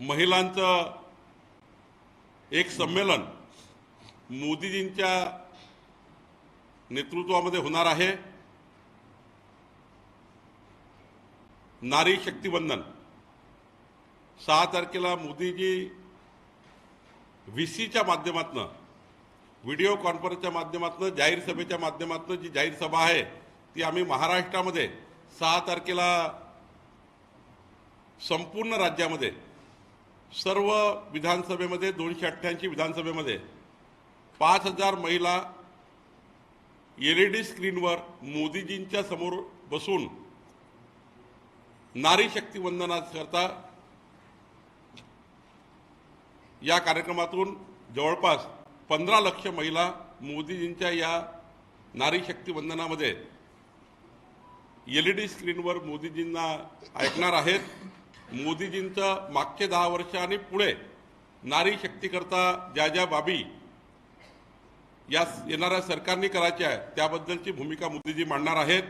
महिलांचं एक संमेलन मोदीजींच्या नेतृत्वामध्ये होणार आहे. नारी शक्तिबंधन सहा तारखेला मोदीजी व्ही सीच्या माध्यमातून व्हिडिओ कॉन्फरन्सच्या माध्यमातून जाहीर सभेच्या माध्यमातून जी जाहीर सभा आहे ती आम्ही महाराष्ट्रामध्ये सहा तारखेला संपूर्ण राज्यामध्ये सर्व विधानसभेमध्ये दोनशे अठ्ठ्याऐंशी विधानसभेमध्ये पाच हजार महिला एल ई डी स्क्रीनवर मोदीजींच्या समोर बसून नारी शक्ती वंदनाकरता या कार्यक्रमातून जवळपास पंधरा लक्ष महिला मोदीजींच्या या नारी शक्ती वंदनामध्ये एल ई डी स्क्रीनवर मोदीजींना ऐकणार आहेत. मोदीजींचं मागचे दहा वर्ष आणि पुढे नारी शक्तीकरता ज्या ज्या बाबी या येणाऱ्या सरकारने करायच्या आहे त्याबद्दलची भूमिका मोदीजी मांडणार आहेत.